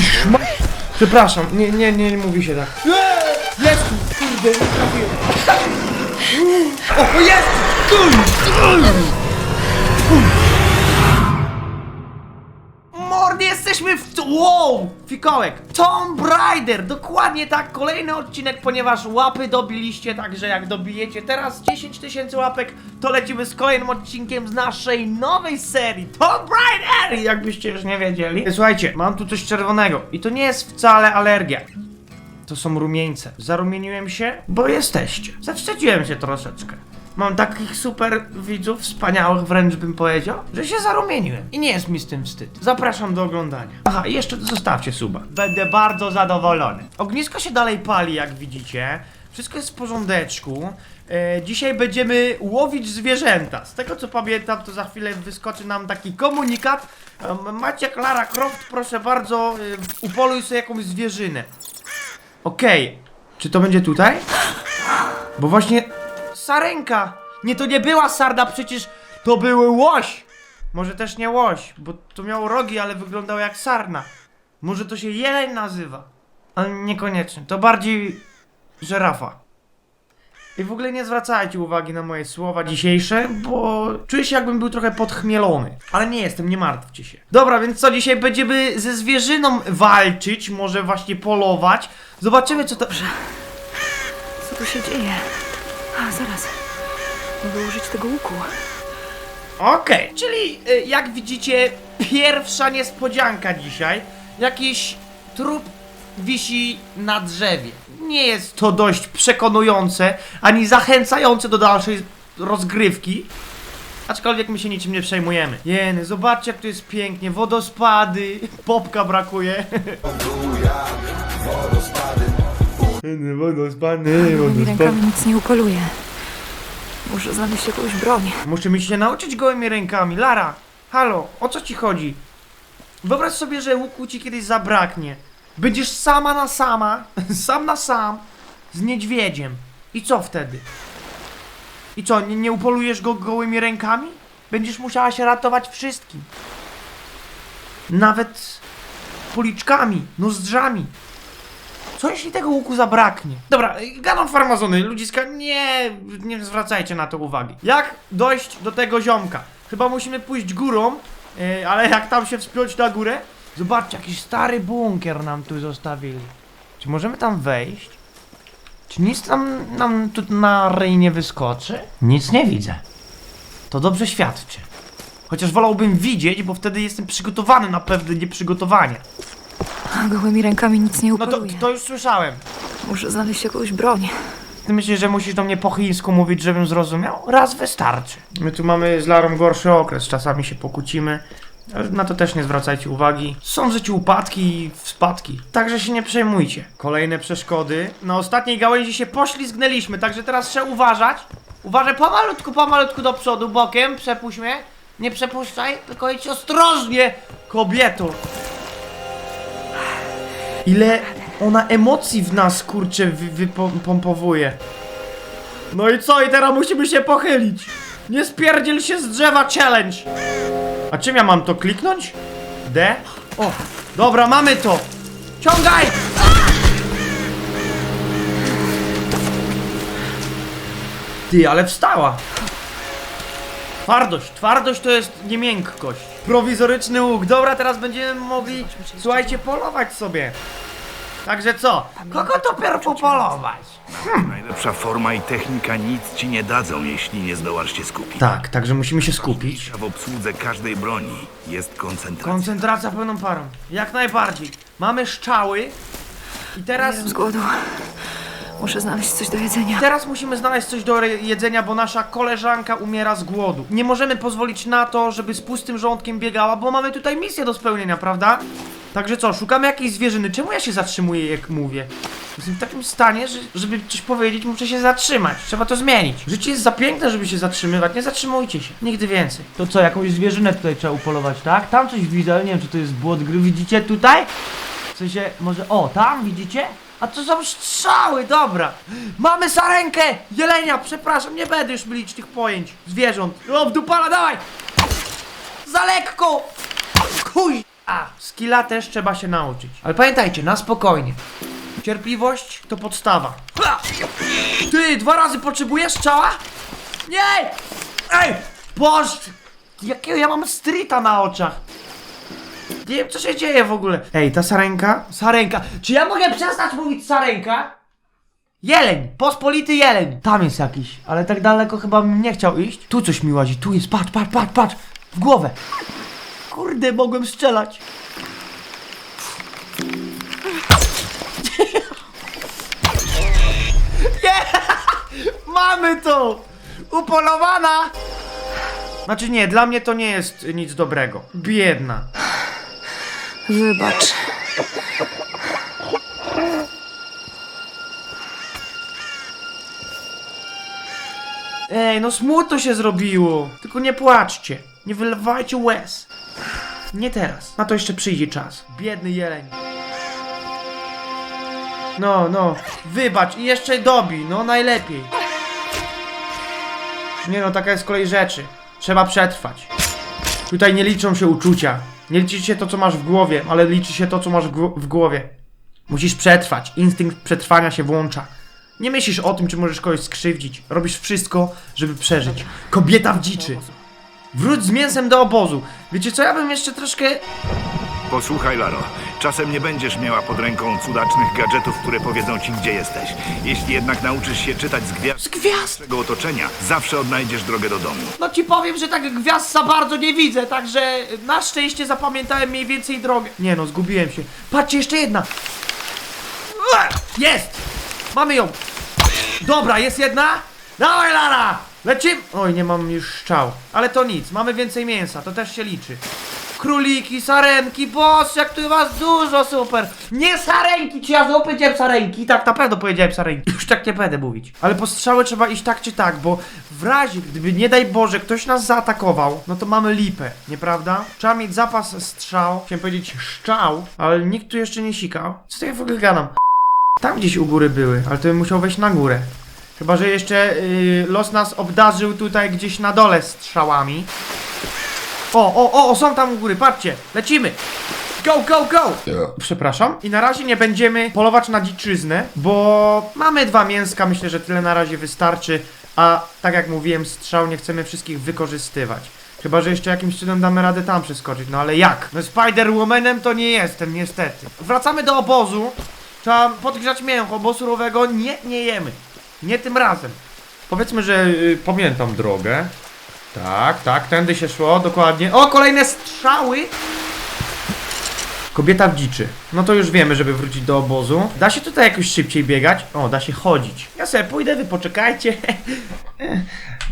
Ty szma... Przepraszam, nie, nie, nie, nie mówi się tak. Eee, Jest tu, kurde, nie trafiłem. O, jest! Mordy, jesteśmy w... Wow! Fikołek! Tomb Raider! Dokładnie tak, kolejny odcinek, ponieważ łapy dobiliście, także jak dobijecie teraz 10 tysięcy łapek, to lecimy z kolejnym odcinkiem z naszej nowej serii Tomb Raider! Jakbyście już nie wiedzieli. Słuchajcie, mam tu coś czerwonego i to nie jest wcale alergia. To są rumieńce. Zarumieniłem się, bo jesteście. Zawstydziłem się troszeczkę. Mam takich super widzów, wspaniałych wręcz bym powiedział, że się zarumieniłem. I nie jest mi z tym wstyd. Zapraszam do oglądania. Aha, jeszcze zostawcie suba. Będę bardzo zadowolony. Ognisko się dalej pali, jak widzicie. Wszystko jest w porządeczku. E, dzisiaj będziemy łowić zwierzęta. Z tego co pamiętam, to za chwilę wyskoczy nam taki komunikat. E, Maciek Croft, proszę bardzo, e, upoluj sobie jakąś zwierzynę. Okej, czy to będzie tutaj? Bo właśnie sarenka! Nie, to nie była sarda, przecież to były łoś! Może też nie łoś, bo to miało rogi, ale wyglądało jak sarna. Może to się jeleń nazywa. Ale niekoniecznie, to bardziej żerafa. I w ogóle nie zwracajcie uwagi na moje słowa dzisiejsze, bo czuję się jakbym był trochę podchmielony. Ale nie jestem, nie martwcie się. Dobra, więc co, dzisiaj będziemy ze zwierzyną walczyć, może właśnie polować. Zobaczymy co to... Co tu się dzieje? A, zaraz. Mogę użyć tego łuku. Okej, czyli y, jak widzicie, pierwsza niespodzianka dzisiaj. Jakiś trup wisi na drzewie. Nie jest to dość przekonujące, ani zachęcające do dalszej rozgrywki. Aczkolwiek my się niczym nie przejmujemy. Jeny, zobaczcie jak tu jest pięknie, wodospady, popka brakuje. Wodospady, Moimi rękami nic nie upoluję. Muszę znaleźć jakąś broń. Musimy się nauczyć gołymi rękami. Lara, halo, o co ci chodzi? Wyobraź sobie, że łuku ci kiedyś zabraknie. Będziesz sama na sama, sam na sam z niedźwiedziem. I co wtedy? I co, nie, nie upolujesz go gołymi rękami? Będziesz musiała się ratować wszystkim. Nawet policzkami, nozdrzami. Co jeśli tego łuku zabraknie? Dobra, gadam farmazony, ludziska, nie, nie zwracajcie na to uwagi. Jak dojść do tego ziomka? Chyba musimy pójść górą, y, ale jak tam się wspiąć na górę? Zobaczcie, jakiś stary bunkier nam tu zostawili. Czy możemy tam wejść? Czy nic tam nam tu na ryj nie wyskoczy? Nic nie widzę. To dobrze świadczy. Chociaż wolałbym widzieć, bo wtedy jestem przygotowany na pewne nieprzygotowanie. Gołymi rękami nic nie No to, to już słyszałem. Muszę znaleźć jakąś broń. Ty myślisz, że musisz do mnie po chińsku mówić, żebym zrozumiał? Raz wystarczy. My tu mamy z Larą gorszy okres, czasami się pokłócimy. ale Na to też nie zwracajcie uwagi. Są w życiu upadki i spadki. Także się nie przejmujcie. Kolejne przeszkody. Na ostatniej gałęzi się poślizgnęliśmy, także teraz trzeba uważać. Uważaj pomalutku, pomalutku do przodu, bokiem. Przepuść mnie. Nie przepuszczaj, tylko idź ostrożnie, kobieto. Ile ona emocji w nas, kurczę, wy, wypompowuje. No i co? I teraz musimy się pochylić. Nie spierdziel się z drzewa challenge. A czym ja mam to kliknąć? D? O, dobra, mamy to. Ciągaj! Ty, ale wstała. Twardość, twardość to jest nie miękkość. Prowizoryczny łuk. Dobra, teraz będziemy mogli, słuchajcie, polować sobie. Także co? Kogo to pierw polować? Najlepsza forma i technika nic ci nie dadzą, jeśli nie zdołasz się skupić. Tak, także musimy się skupić. A w obsłudze każdej broni jest koncentracja. Koncentracja pełną parą. Jak najbardziej. Mamy szczały. I teraz. Z głodu. Muszę znaleźć coś do jedzenia. Teraz musimy znaleźć coś do jedzenia, bo nasza koleżanka umiera z głodu. Nie możemy pozwolić na to, żeby z pustym żołądkiem biegała, bo mamy tutaj misję do spełnienia, prawda? Także co, szukamy jakiejś zwierzyny. Czemu ja się zatrzymuję, jak mówię? Jestem w takim stanie, że żeby coś powiedzieć, muszę się zatrzymać. Trzeba to zmienić. Życie jest za piękne, żeby się zatrzymywać. Nie zatrzymujcie się. Nigdy więcej. To co, jakąś zwierzynę tutaj trzeba upolować, tak? Tam coś widzę, ale nie wiem, czy to jest błot gry. Widzicie tutaj? W sensie, może, o, tam, widzicie? A to są strzały, dobra. Mamy sarenkę! Jelenia, przepraszam, nie będę już mylić tych pojęć. Zwierząt. O, w dupala, dawaj! Za lekko! Kuj! A, skilla też trzeba się nauczyć. Ale pamiętajcie, na spokojnie. Cierpliwość to podstawa. Ty, dwa razy potrzebujesz czała? Nie! Ej! Boże! Jakiego ja mam streeta na oczach? Nie wiem, co się dzieje w ogóle. Ej, ta sarenka? Sarenka. Czy ja mogę przestać mówić sarenka? Jeleń! Pospolity jeleń! Tam jest jakiś, ale tak daleko chyba bym nie chciał iść. Tu coś mi łazi, tu jest, patrz, patrz, patrz, patrz! W głowę! Kurde, mogłem strzelać. Mamy to! Upolowana! Znaczy nie, dla mnie to nie jest nic dobrego. Biedna. Wybacz. Ej, no smutno się zrobiło. Tylko nie płaczcie. Nie wylewajcie łez. Nie teraz. Na to jeszcze przyjdzie czas. Biedny jeleń. No, no. Wybacz i jeszcze dobi. No, najlepiej. Nie no, taka jest kolej rzeczy. Trzeba przetrwać. Tutaj nie liczą się uczucia. Nie liczy się to, co masz w głowie, ale liczy się to, co masz w, gło- w głowie. Musisz przetrwać. Instynkt przetrwania się włącza. Nie myślisz o tym, czy możesz kogoś skrzywdzić. Robisz wszystko, żeby przeżyć. Kobieta w dziczy. Wróć z mięsem do obozu. Wiecie co, ja bym jeszcze troszkę... Posłuchaj, Laro. Czasem nie będziesz miała pod ręką cudacznych gadżetów, które powiedzą ci, gdzie jesteś. Jeśli jednak nauczysz się czytać z gwiazd Z gwiazd! swego otoczenia, zawsze odnajdziesz drogę do domu. No ci powiem, że tak gwiazd za bardzo nie widzę, także na szczęście zapamiętałem mniej więcej drogę. Nie no, zgubiłem się. Patrzcie, jeszcze jedna. Jest! Mamy ją. Dobra, jest jedna. Dawaj, Lara! Lecimy! Oj, nie mam już szczał. Ale to nic, mamy więcej mięsa, to też się liczy. Króliki, sarenki, boss, jak tu was dużo, super! Nie sarenki, czy ja znowu powiedziałem sarenki? Tak, na pewno powiedziałem sarenki. Już tak nie będę mówić. Ale po strzały trzeba iść tak czy tak, bo w razie, gdyby nie daj Boże, ktoś nas zaatakował, no to mamy lipę, nieprawda? Trzeba mieć zapas strzał, chciałem powiedzieć szczał, ale nikt tu jeszcze nie sikał. Co to ja w ogóle gadam? Tam gdzieś u góry były, ale to bym musiał wejść na górę. Chyba, że jeszcze yy, los nas obdarzył tutaj gdzieś na dole strzałami. O, o, o, o, są tam u góry, patrzcie, lecimy! Go, go, go! Przepraszam. I na razie nie będziemy polować na dziczyznę, bo mamy dwa mięska, myślę, że tyle na razie wystarczy, a tak jak mówiłem, strzał nie chcemy wszystkich wykorzystywać. Chyba, że jeszcze jakimś cudem damy radę tam przeskoczyć, no ale jak? No Spider-Womanem to nie jestem, niestety. Wracamy do obozu. Trzeba podgrzać mięcho, bo surowego nie, nie jemy. Nie tym razem. Powiedzmy, że y, pamiętam drogę. Tak, tak, tędy się szło, dokładnie. O, kolejne strzały! Kobieta w dziczy. No to już wiemy, żeby wrócić do obozu. Da się tutaj jakoś szybciej biegać? O, da się chodzić. Ja sobie pójdę, wy poczekajcie.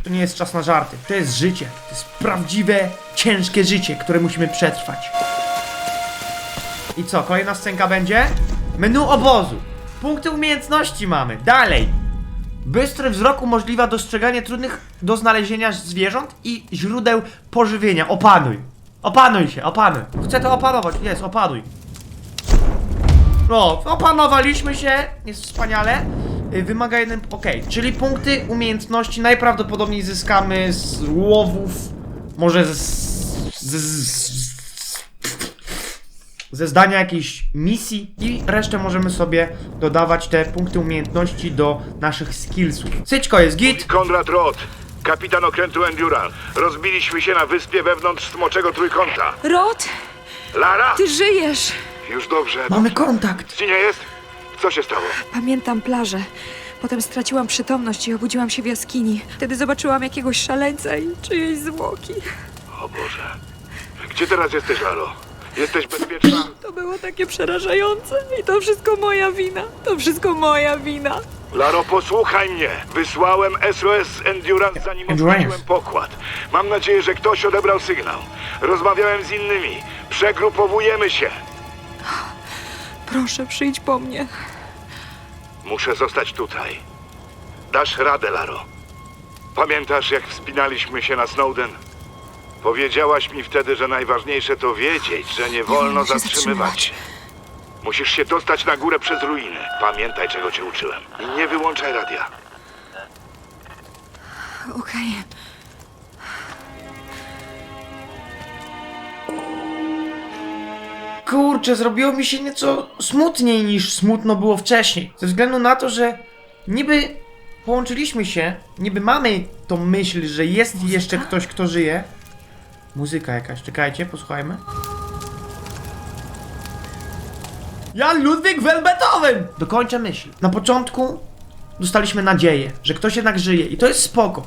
To nie jest czas na żarty. To jest życie. To jest prawdziwe, ciężkie życie, które musimy przetrwać. I co, kolejna scenka będzie? Menu obozu. Punkty umiejętności mamy. Dalej. Bystry wzrok umożliwia dostrzeganie trudnych do znalezienia zwierząt i źródeł pożywienia. Opanuj. Opanuj się, opanuj. Chcę to opanować. Jest, opanuj. No, opanowaliśmy się. Jest wspaniale. Y, Wymaga jeden... Okej, czyli punkty umiejętności najprawdopodobniej zyskamy z łowów. Może z... z, z ze zdania jakiejś misji i resztę możemy sobie dodawać te punkty umiejętności do naszych skillsów. Syćko jest git. Konrad Roth, kapitan okrętu Endural. Rozbiliśmy się na wyspie wewnątrz Smoczego Trójkąta. Rod, Lara! ty żyjesz! Już dobrze. Mamy kontakt. Ci nie jest? Co się stało? Pamiętam plażę. Potem straciłam przytomność i obudziłam się w jaskini. Wtedy zobaczyłam jakiegoś szaleńca i czyjeś zwłoki. O Boże. Gdzie teraz jesteś, Laro? Jesteś bezpieczna? To było takie przerażające i to wszystko moja wina. To wszystko moja wina. Laro, posłuchaj mnie. Wysłałem SOS Endurance zanim Endurance. opuściłem pokład. Mam nadzieję, że ktoś odebrał sygnał. Rozmawiałem z innymi. Przegrupowujemy się. Proszę, przyjdź po mnie. Muszę zostać tutaj. Dasz radę, Laro. Pamiętasz, jak wspinaliśmy się na Snowden? Powiedziałaś mi wtedy, że najważniejsze to wiedzieć, że nie wolno się zatrzymywać się. Musisz się dostać na górę przez ruiny. Pamiętaj, czego cię uczyłem. I nie wyłączaj radia. Okej. kurczę, zrobiło mi się nieco smutniej niż smutno było wcześniej. Ze względu na to, że niby połączyliśmy się, niby mamy tą myśl, że jest jeszcze ktoś, kto żyje. Muzyka jakaś, czekajcie, posłuchajmy. Jan Ludwig van Beethoven! Dokończę myśl. Na początku dostaliśmy nadzieję, że ktoś jednak żyje i to jest spoko.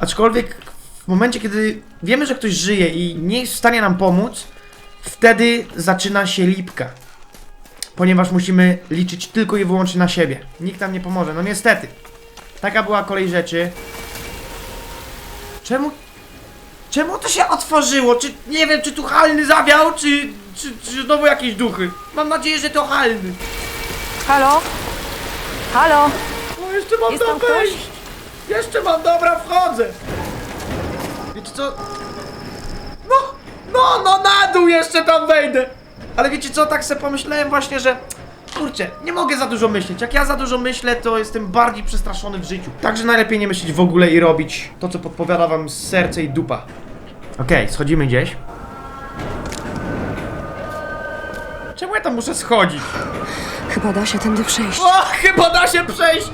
Aczkolwiek w momencie, kiedy wiemy, że ktoś żyje i nie jest w stanie nam pomóc, wtedy zaczyna się lipka. Ponieważ musimy liczyć tylko i wyłącznie na siebie. Nikt nam nie pomoże, no niestety. Taka była kolej rzeczy. Czemu... Czemu to się otworzyło? Czy nie wiem, czy tu halny zawiał, czy, czy, czy znowu jakieś duchy? Mam nadzieję, że to halny. Halo? Halo? O, jeszcze mam Jest tam tam ktoś? wejść! Jeszcze mam, dobra, wchodzę! Wiecie co? No, no, no na dół jeszcze tam wejdę! Ale wiecie co, tak sobie pomyślałem właśnie, że... Kurczę, nie mogę za dużo myśleć. Jak ja za dużo myślę, to jestem bardziej przestraszony w życiu. Także najlepiej nie myśleć w ogóle i robić to, co podpowiada wam serce i dupa. Okej, schodzimy gdzieś. Czemu ja tam muszę schodzić? Chyba da się tędy przejść. O, chyba da się przejść!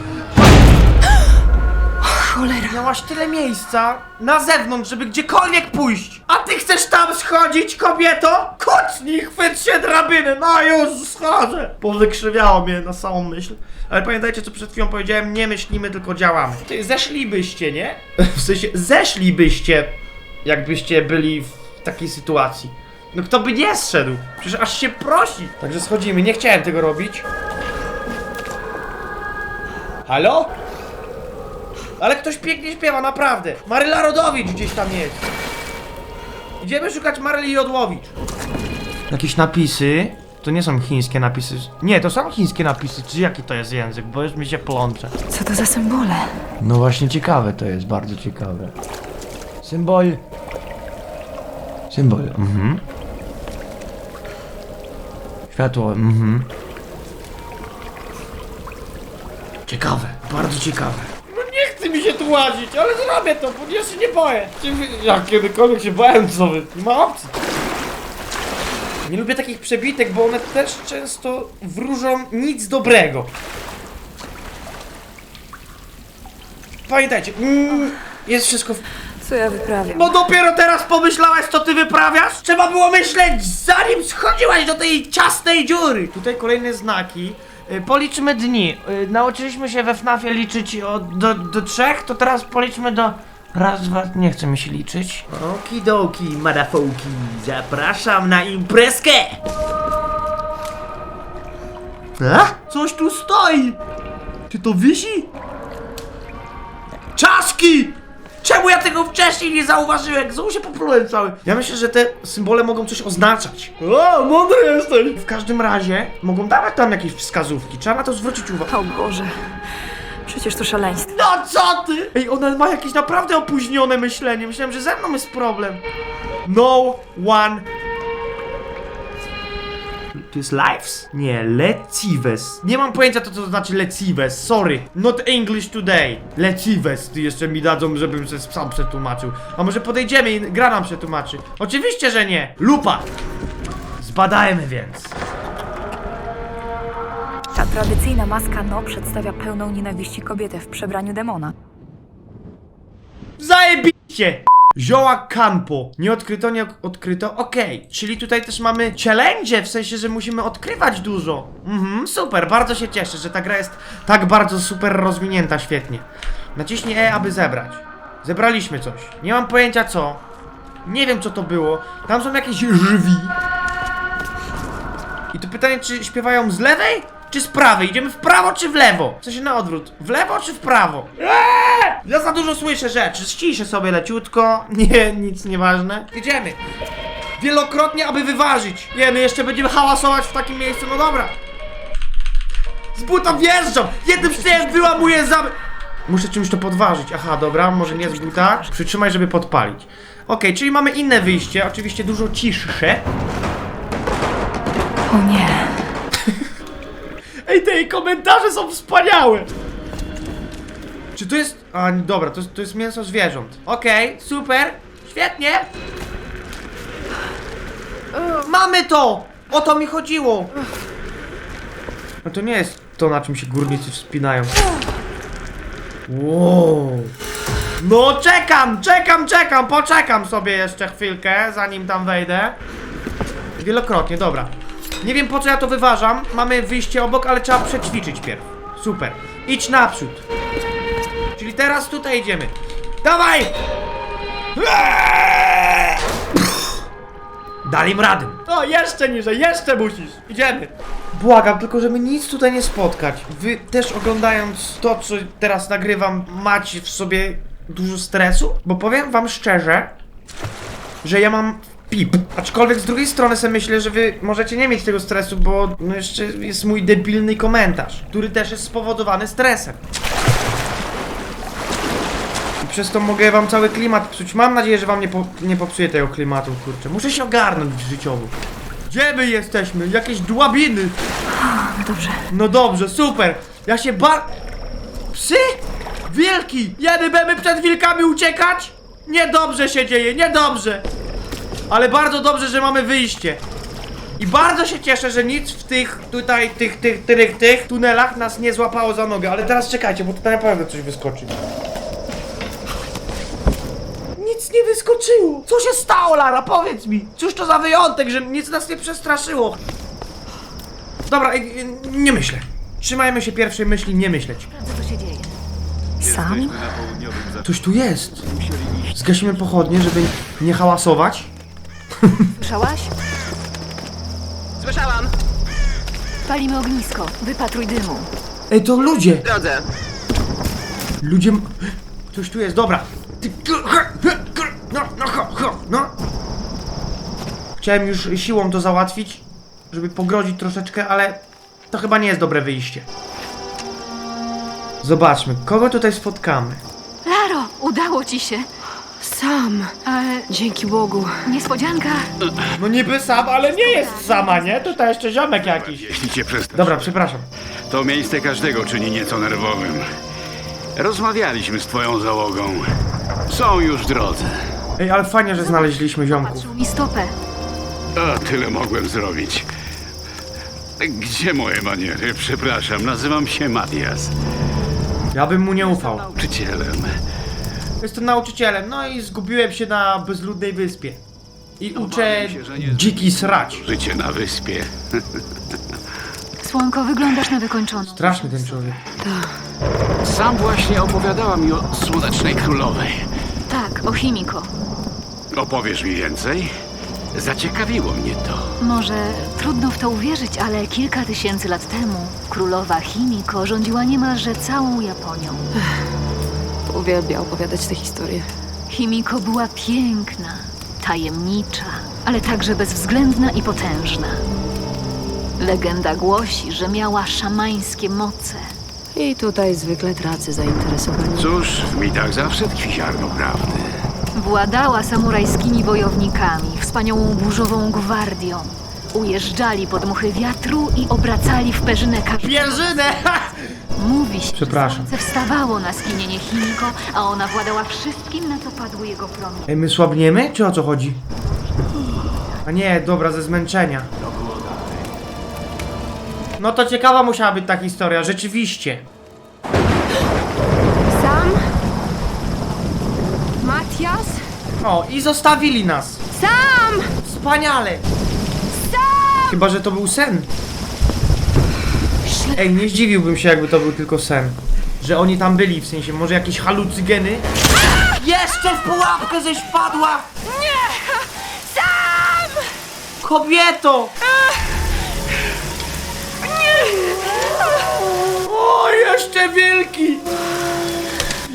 Cholera. Miałaś tyle miejsca na zewnątrz, żeby gdziekolwiek pójść. A ty chcesz tam schodzić, kobieto? Kucnij, chwyć się drabiny. No już schodzę. Powykrzywiało mnie na samą myśl. Ale pamiętajcie, co przed chwilą powiedziałem, nie myślimy, tylko działamy. Ty, zeszlibyście, nie? W sensie, zeszlibyście, jakbyście byli w takiej sytuacji. No kto by nie zszedł? Przecież aż się prosi. Także schodzimy, nie chciałem tego robić. Halo? Ale ktoś pięknie śpiewa, naprawdę. Maryla Rodowicz gdzieś tam jest. Idziemy szukać Maryli Jodłowicz. Jakieś napisy. To nie są chińskie napisy. Nie, to są chińskie napisy. Czy jaki to jest język? Bo już mi się plącze. Co to za symbole? No właśnie ciekawe to jest, bardzo ciekawe. Symbol. Symbol. Mhm. Światło. Mhm. Ciekawe, bardzo ciekawe. No nie chce mi się tu łazić, ale zrobię to, bo ja się nie boję. Jak kiedykolwiek się bałem, co wy? Nie ma opcji. Nie lubię takich przebitek, bo one też często wróżą nic dobrego. Pamiętajcie, mm, jest wszystko w... Co ja wyprawiam? Bo dopiero teraz pomyślałaś, co ty wyprawiasz? Trzeba było myśleć, zanim schodziłaś do tej ciasnej dziury. Tutaj kolejne znaki. Y, Policzmy dni. Y, Nauczyliśmy się we FNAFie liczyć od, do, do trzech, to teraz policzmy do... Raz, dwa, nie chce mi się liczyć. Okidoki, madafołki, zapraszam na imprezkę! A? Coś tu stoi! Czy to wisi? Czaszki! Czemu ja tego wcześniej nie zauważyłem? Znowu się poplułem cały. Ja myślę, że te symbole mogą coś oznaczać. O, mądry jesteś! W każdym razie mogą dawać tam jakieś wskazówki. Trzeba na to zwrócić uwagę. O Boże. Przecież to szaleństwo. No co ty? Ej, ona ma jakieś naprawdę opóźnione myślenie. Myślałem, że ze mną jest problem. No one. To jest lives? Nie, lecives. Nie mam pojęcia to, co to znaczy lecives. Sorry. Not English today. Lecives. Ty jeszcze mi dadzą, żebym się sam przetłumaczył. A może podejdziemy i gra nam przetłumaczy? Oczywiście, że nie. Lupa. Zbadajmy więc. Ta tradycyjna maska No przedstawia pełną nienawiści kobietę w przebraniu demona. Zajebiście! Zioła Campo. Nie odkryto, nie odkryto. Okej, czyli tutaj też mamy challenge, w sensie, że musimy odkrywać dużo. Mhm, super, bardzo się cieszę, że ta gra jest tak bardzo super rozwinięta, świetnie. Naciśnij E, aby zebrać. Zebraliśmy coś. Nie mam pojęcia co. Nie wiem co to było. Tam są jakieś drzwi. I to pytanie, czy śpiewają z lewej, czy z prawej? Idziemy w prawo, czy w lewo? W sensie na odwrót. W lewo, czy w prawo? Eee! Ja za dużo słyszę rzeczy. Ściszę sobie leciutko. Nie, nic nieważne. Idziemy. Wielokrotnie, aby wyważyć. Nie, my jeszcze będziemy hałasować w takim miejscu. No dobra. Z buta wjeżdżam. Jednym strzałem wyłamuję zamek. Muszę czymś to podważyć. Aha, dobra, może nie z buta. Przytrzymaj, żeby podpalić. Okej, czyli mamy inne wyjście, oczywiście dużo ciszsze. O nie. Ej, te komentarze są wspaniałe! Czy to jest... A, dobra, to jest, to jest mięso zwierząt. Okej, super, świetnie! Mamy to! O to mi chodziło! No to nie jest to, na czym się górnicy wspinają. Wow. No czekam, czekam, czekam, poczekam sobie jeszcze chwilkę, zanim tam wejdę. Wielokrotnie, dobra. Nie wiem po co ja to wyważam. Mamy wyjście obok, ale trzeba przećwiczyć pierw. Super. Idź naprzód. Czyli teraz tutaj idziemy. Dawaj! Eee! Dali im radę. O, jeszcze niżej, jeszcze musisz. Idziemy. Błagam, tylko żeby nic tutaj nie spotkać. Wy też oglądając to, co teraz nagrywam, macie w sobie dużo stresu? Bo powiem wam szczerze, że ja mam pip. Aczkolwiek z drugiej strony sobie myślę, że wy możecie nie mieć tego stresu, bo no jeszcze jest mój debilny komentarz, który też jest spowodowany stresem. I przez to mogę wam cały klimat psuć. Mam nadzieję, że wam nie, po, nie popsuję tego klimatu, kurczę. Muszę się ogarnąć życiowo. Gdzie my jesteśmy? Jakieś dłabiny. Dobrze. No dobrze, super. Ja się ba... Psy? Wilki! Jedy będziemy przed wilkami uciekać? Niedobrze się dzieje, niedobrze. Ale bardzo dobrze, że mamy wyjście. I bardzo się cieszę, że nic w tych tutaj, tych, tych, tych, tych tunelach nas nie złapało za nogę. Ale teraz czekajcie, bo tutaj naprawdę coś wyskoczy. Nic nie wyskoczyło. Co się stało, Lara? Powiedz mi. Cóż to za wyjątek, że nic nas nie przestraszyło. Dobra, nie myślę. Trzymajmy się pierwszej myśli, nie myśleć. Co tu się dzieje? Sam? Coś tu jest. Zgasimy pochodnie, żeby nie hałasować. Słyszałaś? Słyszałam! Palimy ognisko. Wypatruj dymu. Ej, to ludzie! W drodze. Ludzie... m- Coś tu jest, dobra. Ty... No, no, ho, ho, no. Chciałem już siłą to załatwić, żeby pogrozić troszeczkę, ale to chyba nie jest dobre wyjście. Zobaczmy, kogo tutaj spotkamy. Laro, udało ci się. Sam. Ale Dzięki Bogu. niespodzianka. No niby sam, ale nie jest sama, nie? Tutaj jeszcze ziomek jakiś. Jeśli cię przestań. Dobra, przepraszam. To miejsce każdego czyni nieco nerwowym. Rozmawialiśmy z twoją załogą. Są już w drodze. Ej, ale fajnie, że znaleźliśmy ziomków. Patrzył mi stopę. A tyle mogłem zrobić. Gdzie moje maniery? Przepraszam, nazywam się Matias. Ja bym mu nie ufał. Nauczycielem. Jestem nauczycielem, no i zgubiłem się na bezludnej wyspie. I uczę Obawiam się, że nie- dziki srać. Życie na wyspie. Słonko, wyglądasz na wykończony. Straszny ten człowiek. Sam właśnie opowiadała mi o Słonecznej Królowej. Tak, o Chimiko. Opowiesz mi więcej? Zaciekawiło mnie to. Może trudno w to uwierzyć, ale kilka tysięcy lat temu królowa Chimiko rządziła niemalże całą Japonią. Uwielbia opowiadać te historie. Chimiko była piękna, tajemnicza, ale także bezwzględna i potężna. Legenda głosi, że miała szamańskie moce. I tutaj zwykle tracę zainteresowanie. Cóż, w mitach zawsze tkwi ziarno prawdy. Władała samurajskimi wojownikami, wspaniałą burzową gwardią. Ujeżdżali pod muchy wiatru i obracali w perzynę każdego. Pierzynę! Mówi się, Przepraszam. że wstawało na skinienie Chimiko, a ona władała wszystkim, na co padły jego promienie. Ej, my słabniemy, czy o co chodzi? A nie, dobra, ze zmęczenia. No to ciekawa musiała być ta historia, rzeczywiście. Sam? Matias? O, i zostawili nas. Sam! Wspaniale! Chyba, że to był sen. Ej, nie zdziwiłbym się, jakby to był tylko sen. Że oni tam byli, w sensie, może jakieś halucygeny? Jeszcze w pułapkę żeś wpadła! Nie! Sam! Kobieto! O, jeszcze wielki!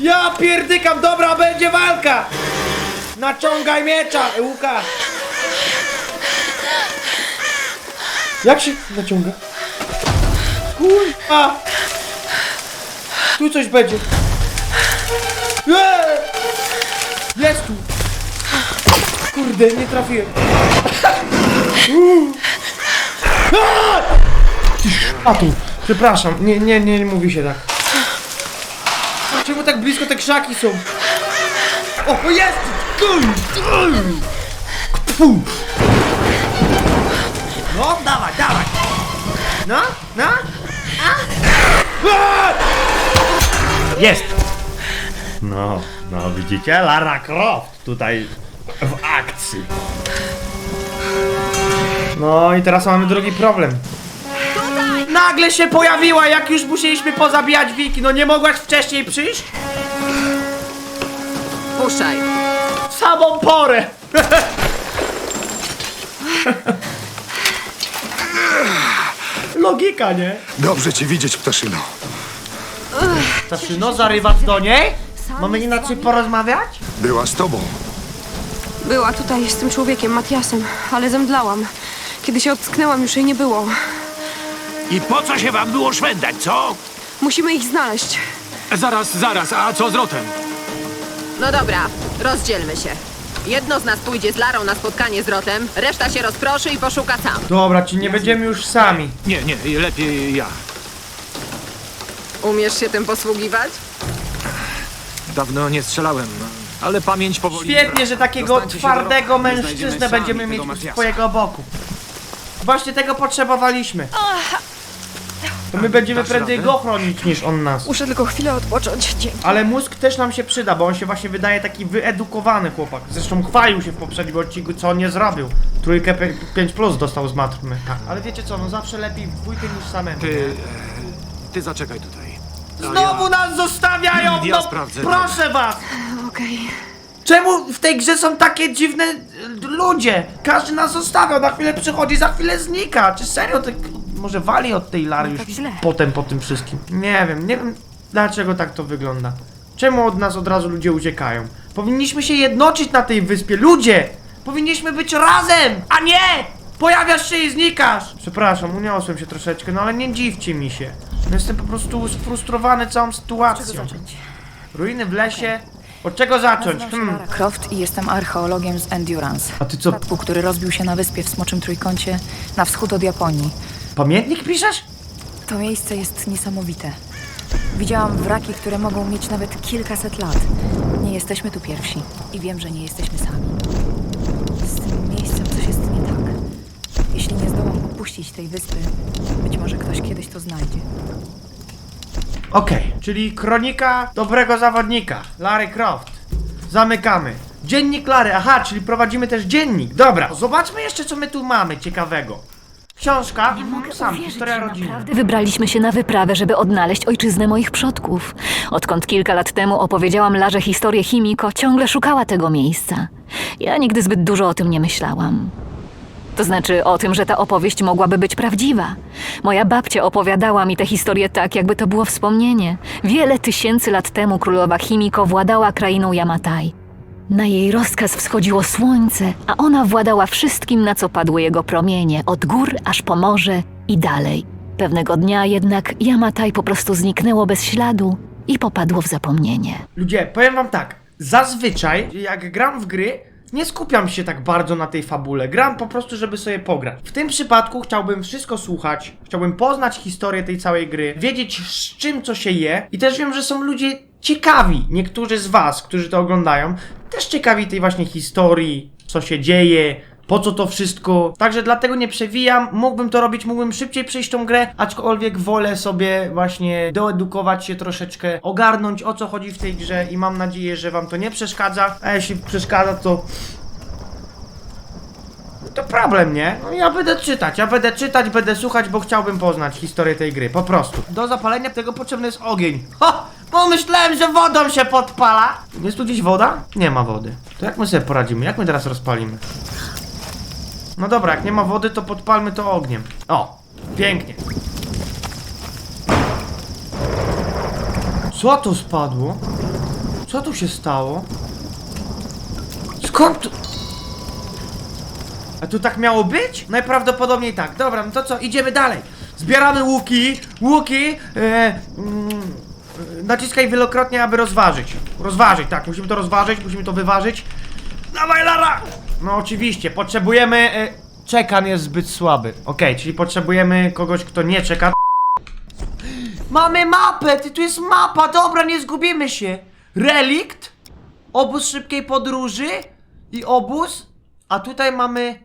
Ja pierdykam, dobra, będzie walka! Naciągaj miecza, Łukasz! Jak się naciąga? Kurwa! Tu coś będzie. Eee! Jest tu! Kurde, nie trafiłem. Uuu. Aaa! Ty szpatu. Przepraszam, nie, nie, nie, nie mówi się tak. Czemu tak blisko te krzaki są? O, jest! Fu! No, dawaj, dawaj. No, no. Jest. No, no widzicie? Lara Croft tutaj w akcji. No i teraz mamy drugi problem. Nagle się pojawiła, jak już musieliśmy pozabijać Wiki. No nie mogłaś wcześniej przyjść? Puszczaj. W samą porę. Logika, nie? Dobrze cię widzieć, ptaszyno. Zaszyno, zarywać do niej? Mamy inaczej porozmawiać? Była z tobą. Była tutaj z tym człowiekiem, Matiasem, ale zemdlałam. Kiedy się ocknęłam, już jej nie było. I po co się wam było szwendać, co? Musimy ich znaleźć. Zaraz, zaraz, a co z Rotem? No dobra, rozdzielmy się. Jedno z nas pójdzie z Larą na spotkanie z Rotem, reszta się rozproszy i poszuka sam. Dobra, czy nie będziemy już sami? Nie, nie, lepiej ja. Umiesz się tym posługiwać? Dawno nie strzelałem, ale pamięć powoli... Świetnie, że takiego Dostańcie się do twardego nie mężczyznę będziemy mieć u Matiasa. swojego boku. Właśnie tego potrzebowaliśmy. To my będziemy Dasz prędzej radę? go chronić niż on nas. Muszę tylko chwilę odpocząć. Dzięki. Ale mózg też nam się przyda, bo on się właśnie wydaje taki wyedukowany chłopak. Zresztą chwalił się w poprzednim odcinku, co on nie zrobił. Trójkę 5 plus dostał z matmy. Ale wiecie co, no zawsze lepiej w dwójkę niż samemu. Ty, nie? e, ty zaczekaj tutaj. A Znowu ja- nas zostawiają! Ja no, sprawdzę. proszę was! Okej. Czemu w tej grze są takie dziwne y, ludzie? Każdy nas zostawia, na chwilę przychodzi, za chwilę znika. Czy serio tak może wali od tej Lary już tak źle. potem po tym wszystkim? Nie wiem, nie wiem dlaczego tak to wygląda. Czemu od nas od razu ludzie uciekają? Powinniśmy się jednoczyć na tej wyspie, ludzie! Powinniśmy być razem, a nie! Pojawiasz się i znikasz! Przepraszam, uniosłem się troszeczkę, no ale nie dziwcie mi się. No Jestem po prostu sfrustrowany całą sytuacją. Ruiny w lesie. Od czego zacząć? Hmm. Lara Croft i jestem archeologiem z Endurance. A ty co, Statku, który rozbił się na wyspie w Smoczym Trójkącie na wschód od Japonii. Pamiętnik piszesz? To miejsce jest niesamowite. Widziałam wraki, które mogą mieć nawet kilkaset lat. Nie jesteśmy tu pierwsi i wiem, że nie jesteśmy sami. Z tym miejscem coś jest nie tak. Jeśli nie zdołam opuścić tej wyspy, być może ktoś kiedyś to znajdzie. Okej, czyli kronika dobrego zawodnika, Larry Croft. Zamykamy. Dziennik Lary, aha, czyli prowadzimy też dziennik. Dobra, zobaczmy jeszcze co my tu mamy ciekawego. Książka, mhm, sam, historia rodziny. Naprawdę wybraliśmy się na wyprawę, żeby odnaleźć ojczyznę moich przodków. Odkąd kilka lat temu opowiedziałam Larze historię Chimiko, ciągle szukała tego miejsca. Ja nigdy zbyt dużo o tym nie myślałam. To znaczy o tym, że ta opowieść mogłaby być prawdziwa. Moja babcia opowiadała mi tę historię tak, jakby to było wspomnienie. Wiele tysięcy lat temu królowa Chimiko władała krainą Yamatai. Na jej rozkaz wschodziło słońce, a ona władała wszystkim, na co padły jego promienie, od gór aż po morze i dalej. Pewnego dnia jednak Yamatai po prostu zniknęło bez śladu i popadło w zapomnienie. Ludzie, powiem wam tak, zazwyczaj jak gram w gry, nie skupiam się tak bardzo na tej fabule. Gram po prostu, żeby sobie pograć. W tym przypadku chciałbym wszystko słuchać, chciałbym poznać historię tej całej gry, wiedzieć z czym co się je i też wiem, że są ludzie ciekawi, niektórzy z was, którzy to oglądają, też ciekawi tej właśnie historii, co się dzieje, po co to wszystko? Także dlatego nie przewijam. Mógłbym to robić, mógłbym szybciej przejść tą grę, aczkolwiek wolę sobie właśnie doedukować się troszeczkę, ogarnąć o co chodzi w tej grze i mam nadzieję, że wam to nie przeszkadza. A jeśli przeszkadza, to. To problem, nie? No ja będę czytać, ja będę czytać, będę słuchać, bo chciałbym poznać historię tej gry, po prostu. Do zapalenia tego potrzebny jest ogień. Ha! Bo myślałem, że wodą się podpala. Jest tu gdzieś woda? Nie ma wody. To jak my sobie poradzimy? Jak my teraz rozpalimy? No dobra, jak nie ma wody, to podpalmy to ogniem. O, pięknie. Co tu spadło? Co tu się stało? Skąd tu... A tu tak miało być? Najprawdopodobniej tak. Dobra, no to co? Idziemy dalej. Zbieramy łuki. Łuki. E, naciskaj wielokrotnie, aby rozważyć. Rozważyć, tak. Musimy to rozważyć, musimy to wyważyć. Dawaj, Lara! No oczywiście, potrzebujemy... E, czekan jest zbyt słaby. Okej, czyli potrzebujemy kogoś, kto nie czeka. Mamy mapę! Ty, tu jest mapa! Dobra, nie zgubimy się! Relikt, obóz szybkiej podróży i obóz, a tutaj mamy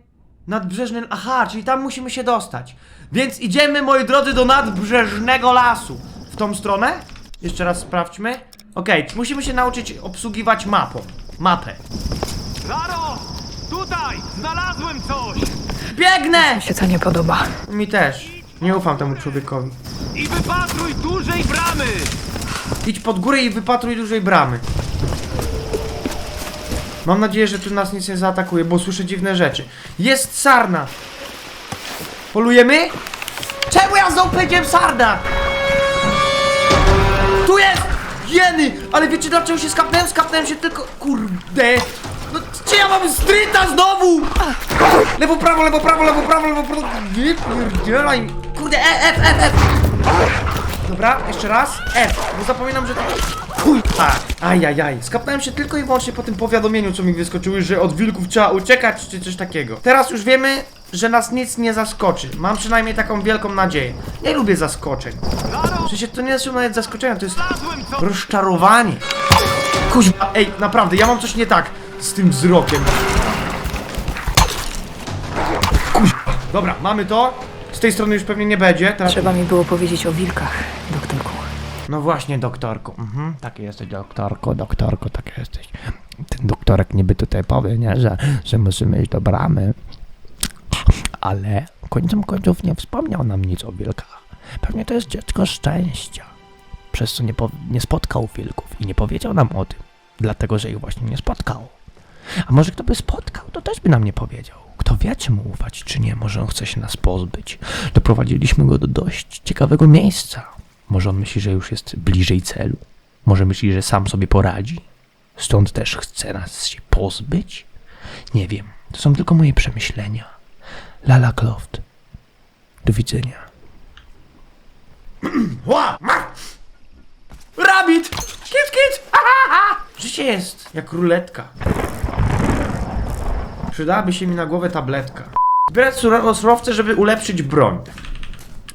Nadbrzeżny... Aha, czyli tam musimy się dostać. Więc idziemy, moi drodzy, do nadbrzeżnego lasu. W tą stronę? Jeszcze raz sprawdźmy. Okej, musimy się nauczyć obsługiwać mapą. Mapę. Laro! Tutaj! Znalazłem coś! Biegnę! się to nie podoba. Mi też. Nie ufam temu człowiekowi. I wypatruj dużej bramy! Idź pod górę i wypatruj dużej bramy. Mam nadzieję, że tu nas nic nie zaatakuje, bo słyszę dziwne rzeczy. Jest sarna! Polujemy? Czemu ja znowu powiedziałem sarna? Ale wiecie dlaczego się skapnąłem? Skapnąłem się tylko... Kurde! No czy ja mam stryta znowu? Lewo, prawo, lewo, prawo, lewo, prawo, lewo, prawo... Nie! Kurde, E, F, F, F! Dobra, jeszcze raz. F, bo zapominam, że to... Chuj! Ajajaj. Skapnąłem się tylko i wyłącznie po tym powiadomieniu, co mi wyskoczyły, że od wilków trzeba uciekać, czy coś takiego. Teraz już wiemy, że nas nic nie zaskoczy. Mam przynajmniej taką wielką nadzieję. Nie lubię zaskoczeń. Przecież to nie są nawet zaskoczenia, to jest rozczarowanie. Kuźwa, ej, naprawdę, ja mam coś nie tak z tym wzrokiem. Kuźwa. Dobra, mamy to. Z tej strony już pewnie nie będzie. Teraz... Trzeba mi było powiedzieć o wilkach, doktorku. No właśnie, doktorku. Mhm. Taki jesteś doktorku, doktorku, taki jesteś. Ten doktorek niby tutaj powie, nie, że, że musimy iść do bramy. Ale końcem końców nie wspomniał nam nic o wilkach. Pewnie to jest dziecko szczęścia. Przez co nie, nie spotkał wilków i nie powiedział nam o tym. Dlatego, że ich właśnie nie spotkał. A może kto by spotkał, to też by nam nie powiedział. Kto wie, czy mu ufać, czy nie. Może on chce się nas pozbyć. Doprowadziliśmy go do dość ciekawego miejsca. Może on myśli, że już jest bliżej celu. Może myśli, że sam sobie poradzi. Stąd też chce nas się pozbyć. Nie wiem. To są tylko moje przemyślenia. Lala Croft. Do widzenia. Ła! Rabbit! Kit, kit! Życie jest jak ruletka. Przydałaby się mi na głowę tabletka. Zbierać surowce, żeby ulepszyć broń.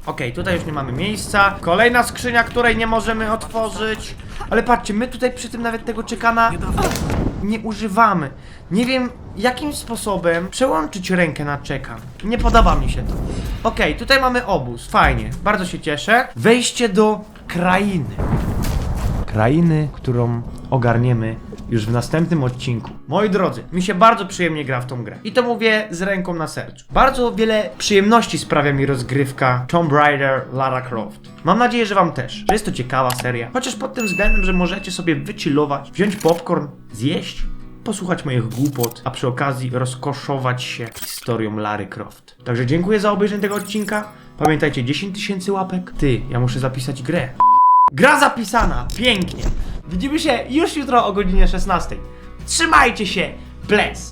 Okej, tutaj już nie mamy miejsca. Kolejna skrzynia, której nie możemy otworzyć. Ale patrzcie, my tutaj przy tym nawet tego czekana nie używamy. Nie wiem, jakim sposobem przełączyć rękę na czekan. Nie podoba mi się to. Okej, tutaj mamy obóz. Fajnie, bardzo się cieszę. Wejście do krainy. Krainy, którą ogarniemy już w następnym odcinku. Moi drodzy, mi się bardzo przyjemnie gra w tą grę. I to mówię z ręką na sercu. Bardzo wiele przyjemności sprawia mi rozgrywka Tomb Raider Lara Croft. Mam nadzieję, że wam też, że jest to ciekawa seria. Chociaż pod tym względem, że możecie sobie wychillować, wziąć popcorn, zjeść, posłuchać moich głupot, a przy okazji rozkoszować się historią Lary Croft. Także dziękuję za obejrzenie tego odcinka. Pamiętajcie, 10 tysięcy łapek. Ty, ja muszę zapisać grę. Gra zapisana! Pięknie! Widzimy się już jutro o godzinie 16. Trzymajcie się! Bless!